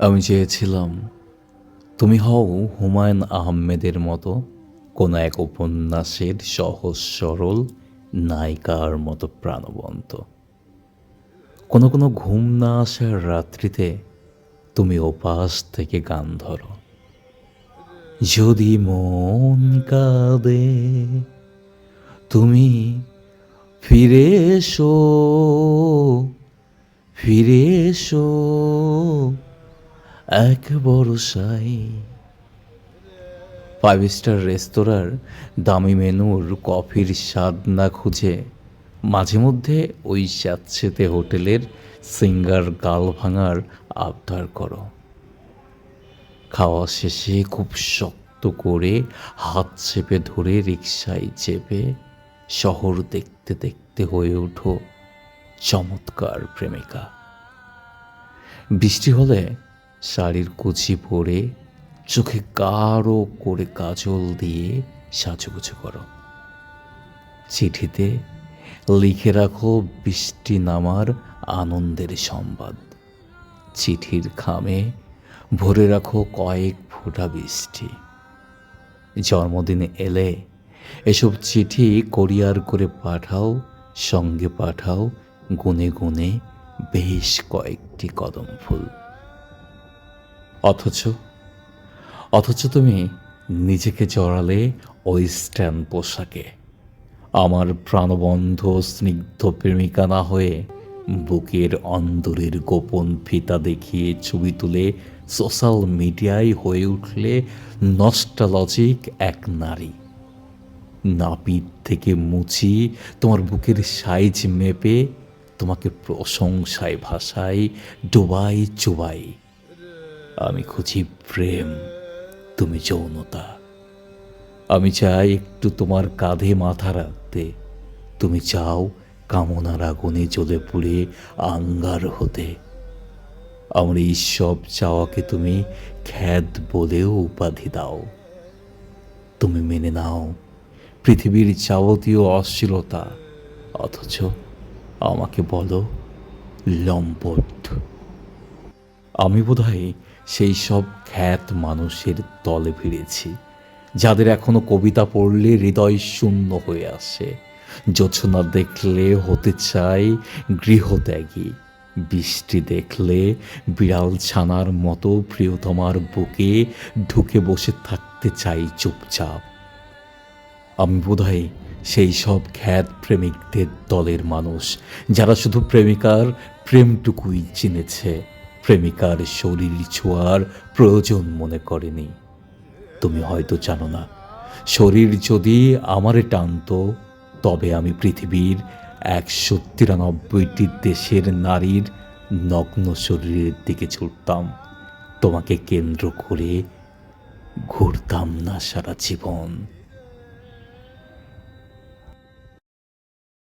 আমি চেয়েছিলাম, তুমি হও হুমায়ুন আহমেদের মতো কোনো এক উপন্যাসের সহজ সরল নায়িকার মতো প্রাণবন্ত। কোনো কোনো ঘুম না আসার রাত্রিতে তুমি ওপাশ থেকে গান ধরো। যদি মন কাঁদে, তুমি ফিরে এসো ফিরে এসো। এক বড়সাই ফাইভ স্টার রেস্তোরাঁর দামি মেনুর কফির স্বাদ না খুঁজে মাঝে মধ্যে ওই স্যাঁতসেতে হোটেলের সিঙ্গার গাল ভাঙার আবদার করো। খাওয়া শেষে খুব শক্ত করে হাত চেপে ধরে রিক্সায় চেপে শহর দেখতে দেখতে হয়ে ওঠো চমৎকার প্রেমিকা। বৃষ্টি হলে শাড়ির কুচি পরে চোখে গাঢ় করে কাজল দিয়ে সাজুগুজু করো। চিঠিতে লিখে রাখো বৃষ্টি নামার আনন্দের সংবাদ। চিঠির খামে ভরে রাখো কয়েক ফোঁটা বৃষ্টি। জন্মদিনে এলে এসব চিঠি কোরিয়ার করে পাঠাও, সঙ্গে পাঠাও গুনে গুনে বেশ কয়েকটি কদম ফুল অথচ অথচ তুমি নিজেকে জড়ালে ওয়েস্টার্ন পোশাকে। আমার প্রাণবন্ধ স্নিগ্ধ প্রেমিকা না হয়ে বুকের অন্দরের গোপন ফিতা দেখিয়ে ছবি তুলে সোশ্যাল মিডিয়ায় হয়ে উঠলে নস্টালজিক এক নারী। নাপিত থেকে মুচি, তোমার বুকের সাইজ মেপে তোমাকে প্রশংসায় ভাষায় ডোবাই চোবাই আমি খুঁজি প্রেম, তুমি যৌনতা। আমি চাই একটু তোমার কাঁধে মাথা রাখতে। তুমি চাও কামনার আগুনে জ্বলে পুড়ে আঙ্গার হতে। আমার এই সব চাওয়াকে তুমি খ্যাত বলেও উপাধি দাও। তুমি মেনে নাও, পৃথিবীর যাবতীয় অশ্লীলতা, অথচ আমাকে বলো লম্পট। আমি বোধহয় সেই সব খ্যাত মানুষের দলে ফিরেছি যাদের এখনও কবিতা পড়লে হৃদয় শূন্য হয়ে আসে। জোছনা দেখলে হতে চাই গৃহত্যাগী, বৃষ্টি দেখলে বিড়াল ছানার মতো প্রিয়তমার বুকে ঢুকে বসে থাকতে চাই চুপচাপ। আমি বোধহয় সেই সব খ্যাত প্রেমিকদের দলের মানুষ, যারা শুধু প্রেমিকার প্রেমটুকুই চিনেছে। প্রেমিকার শরীর ছোঁয়ার প্রয়োজন মনে করেনি। তুমি হয়তো জানো না, শরীর যদি আমারে টানতো, তবে আমি পৃথিবীর একশো তিরানব্বইটি দেশের নারীর নগ্ন শরীরের দিকে ছুটতাম। তোমাকে কেন্দ্র করে ঘুরতাম না সারা জীবন।